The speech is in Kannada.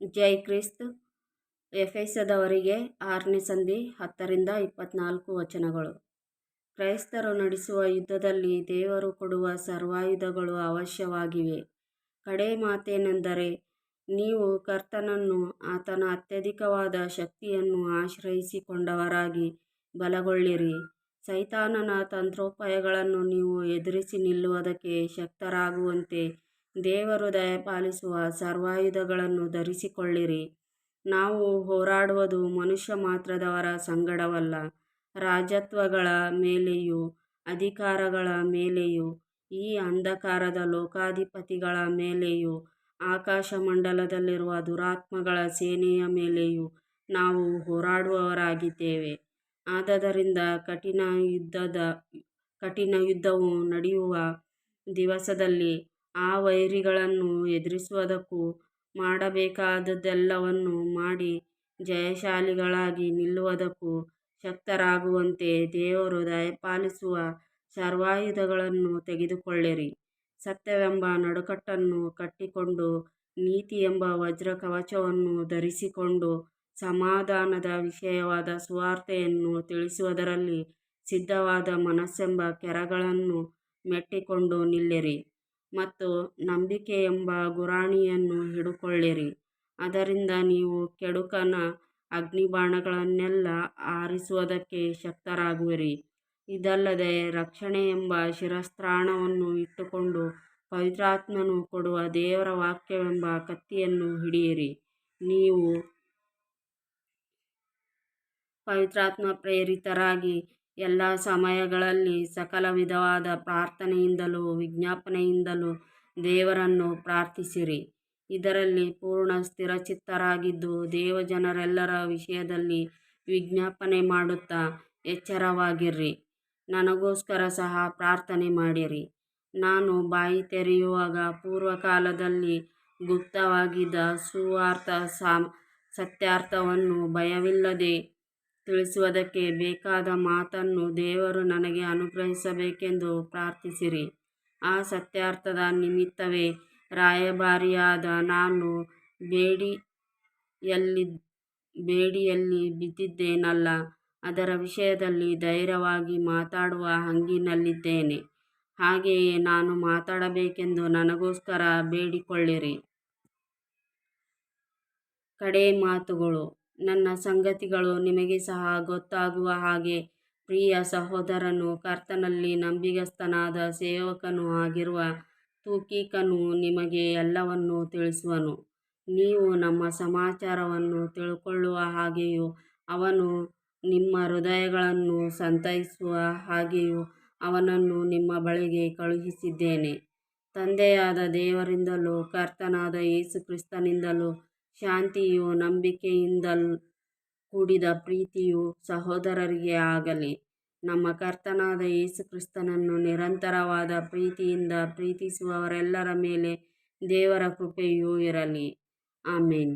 ಜೈ ಕ್ರಿಸ್ತ್. ಎಫೆಸದವರಿಗೆ ಆರನೇ ಸಂಧಿ ಹತ್ತರಿಂದ ಇಪ್ಪತ್ನಾಲ್ಕು ವಚನಗಳು. ಕ್ರೈಸ್ತರು ನಡೆಸುವ ಯುದ್ಧದಲ್ಲಿ ದೇವರು ಕೊಡುವ ಸರ್ವಾಯುಧಗಳು ಅವಶ್ಯವಾಗಿವೆ. ಕಡೆ ಮಾತೇನೆಂದರೆ, ನೀವು ಕರ್ತನನ್ನು, ಆತನ ಅತ್ಯಧಿಕವಾದ ಶಕ್ತಿಯನ್ನು ಆಶ್ರಯಿಸಿಕೊಂಡವರಾಗಿ ಬಲಗೊಳ್ಳಿರಿ. ಸೈತಾನನ ತಂತ್ರೋಪಾಯಗಳನ್ನು ನೀವು ಎದುರಿಸಿ ನಿಲ್ಲುವುದಕ್ಕೆ ಶಕ್ತರಾಗುವಂತೆ ದೇವರು ದಯಪಾಲಿಸುವ ಸರ್ವಾಯುಧಗಳನ್ನು ಧರಿಸಿಕೊಳ್ಳಿರಿ. ನಾವು ಹೋರಾಡುವುದು ಮನುಷ್ಯ ಮಾತ್ರದವರ ಸಂಗಡವಲ್ಲ, ರಾಜತ್ವಗಳ ಮೇಲೆಯೂ ಅಧಿಕಾರಗಳ ಮೇಲೆಯೂ, ಈ ಅಂಧಕಾರದ ಲೋಕಾಧಿಪತಿಗಳ ಮೇಲೆಯೂ, ಆಕಾಶಮಂಡಲದಲ್ಲಿರುವ ದುರಾತ್ಮಗಳ ಸೇನೆಯ ಮೇಲೆಯೂ ನಾವು ಹೋರಾಡುವವರಾಗಿದ್ದೇವೆ. ಆದ್ದರಿಂದ ಕಠಿಣ ಯುದ್ಧದ, ಕಠಿಣ ಯುದ್ಧವು ನಡೆಯುವ ದಿವಸದಲ್ಲಿ ಆ ವೈರಿಗಳನ್ನು ಎದುರಿಸುವುದಕ್ಕೂ ಮಾಡಬೇಕಾದದ್ದೆಲ್ಲವನ್ನೂ ಮಾಡಿ ಜಯಶಾಲಿಗಳಾಗಿ ನಿಲ್ಲುವುದಕ್ಕೂ ಶಕ್ತರಾಗುವಂತೆ ದೇವರು ದಯಪಾಲಿಸುವ ಸರ್ವಾಯುಧಗಳನ್ನು ತೆಗೆದುಕೊಳ್ಳಿರಿ. ಸತ್ಯವೆಂಬ ನಡುಕಟ್ಟನ್ನು ಕಟ್ಟಿಕೊಂಡು ನೀತಿ ಎಂಬ ವಜ್ರ ಕವಚವನ್ನು ಧರಿಸಿಕೊಂಡು ಸಮಾಧಾನದ ವಿಷಯವಾದ ಸುವಾರ್ತೆಯನ್ನು ತಿಳಿಸುವುದರಲ್ಲಿ ಸಿದ್ಧವಾದ ಮನಸ್ಸೆಂಬ ಕೆರಗಳನ್ನು ಮೆಟ್ಟಿಕೊಂಡು ನಿಲ್ಲಿರಿ. ಮತ್ತು ನಂಬಿಕೆ ಎಂಬ ಗುರಾಣಿಯನ್ನು ಹಿಡುಕೊಳ್ಳಿರಿ. ಅದರಿಂದ ನೀವು ಕೆಡುಕನ ಅಗ್ನಿಬಾಣಗಳನ್ನೆಲ್ಲ ಆರಿಸುವುದಕ್ಕೆ ಶಕ್ತರಾಗುವಿರಿ. ಇದಲ್ಲದೆ ರಕ್ಷಣೆ ಎಂಬ ಶಿರಸ್ತ್ರಾಣವನ್ನು ಇಟ್ಟುಕೊಂಡು ಪವಿತ್ರಾತ್ಮನು ಕೊಡುವ ದೇವರ ವಾಕ್ಯವೆಂಬ ಕತ್ತಿಯನ್ನು ಹಿಡಿಯಿರಿ. ನೀವು ಪವಿತ್ರಾತ್ಮ ಪ್ರೇರಿತರಾಗಿ ಎಲ್ಲ ಸಮಯಗಳಲ್ಲಿ ಸಕಲ ವಿಧವಾದ ಪ್ರಾರ್ಥನೆಯಿಂದಲೂ ವಿಜ್ಞಾಪನೆಯಿಂದಲೂ ದೇವರನ್ನು ಪ್ರಾರ್ಥಿಸಿರಿ. ಇದರಲ್ಲಿ ಪೂರ್ಣ ಸ್ಥಿರಚಿತ್ತರಾಗಿದ್ದು ದೇವಜನರೆಲ್ಲರ ವಿಷಯದಲ್ಲಿ ವಿಜ್ಞಾಪನೆ ಮಾಡುತ್ತಾ ಎಚ್ಚರವಾಗಿರ್ರಿ. ನನಗೋಸ್ಕರ ಸಹ ಪ್ರಾರ್ಥನೆ ಮಾಡಿರಿ. ನಾನು ಬಾಯಿ ತೆರೆಯುವಾಗ ಪೂರ್ವಕಾಲದಲ್ಲಿ ಗುಪ್ತವಾಗಿದ್ದ ಸುವಾರ್ಥ ಸಾಮ್ ಸತ್ಯಾರ್ಥವನ್ನು ಭಯವಿಲ್ಲದೆ ತಿಳಿಸುವುದಕ್ಕೆ ಬೇಕಾದ ಮಾತನ್ನು ದೇವರು ನನಗೆ ಅನುಗ್ರಹಿಸಬೇಕೆಂದು ಪ್ರಾರ್ಥಿಸಿರಿ. ಆ ಸತ್ಯಾರ್ಥದ ನಿಮಿತ್ತವೇ ರಾಯಭಾರಿಯಾದ ನಾನು ಬೇಡಿಯಲ್ಲಿ ಬೇಡಿಯಲ್ಲಿ ಬಿದ್ದಿದ್ದೇನಲ್ಲ, ಅದರ ವಿಷಯದಲ್ಲಿ ಧೈರ್ಯವಾಗಿ ಮಾತಾಡುವ ಹಂಗಿನಲ್ಲಿದ್ದೇನೆ. ಹಾಗೆಯೇ ನಾನು ಮಾತಾಡಬೇಕೆಂದು ನನಗೋಸ್ಕರ ಬೇಡಿಕೊಳ್ಳಿರಿ. ಕಡೆ ಮಾತುಗಳು. ನನ್ನ ಸಂಗತಿಗಳು ನಿಮಗೆ ಸಹ ಗೊತ್ತಾಗುವ ಹಾಗೆ ಪ್ರಿಯ ಸಹೋದರನು ಕರ್ತನಲ್ಲಿ ನಂಬಿಗಸ್ತನಾದ ಸೇವಕನು ಆಗಿರುವ ತೂಕೀಕನು ನಿಮಗೆ ಎಲ್ಲವನ್ನೂ ತಿಳಿಸುವನು. ನೀವು ನಮ್ಮ ಸಮಾಚಾರವನ್ನು ತಿಳ್ಕೊಳ್ಳುವ ಹಾಗೆಯೂ ಅವನು ನಿಮ್ಮ ಹೃದಯಗಳನ್ನು ಸಂತೈಸುವ ಹಾಗೆಯೂ ಅವನನ್ನು ನಿಮ್ಮ ಬಳಿಗೆ ಕಳುಹಿಸಿದ್ದೇನೆ. ತಂದೆಯಾದ ದೇವರಿಂದಲೂ ಕರ್ತನಾದ ಯೇಸು ಕ್ರಿಸ್ತನಿಂದಲೂ ಶಾಂತಿಯೂ ನಂಬಿಕೆಯಿಂದ ಕೂಡಿದ ಪ್ರೀತಿಯು ಸಹೋದರರಿಗೆ ಆಗಲಿ. ನಮ್ಮ ಕರ್ತನಾದ ಯೇಸು ಕ್ರಿಸ್ತನನ್ನು ನಿರಂತರವಾದ ಪ್ರೀತಿಯಿಂದ ಪ್ರೀತಿಸುವವರೆಲ್ಲರ ಮೇಲೆ ದೇವರ ಕೃಪೆಯೂ ಇರಲಿ. ಆಮೆನ್.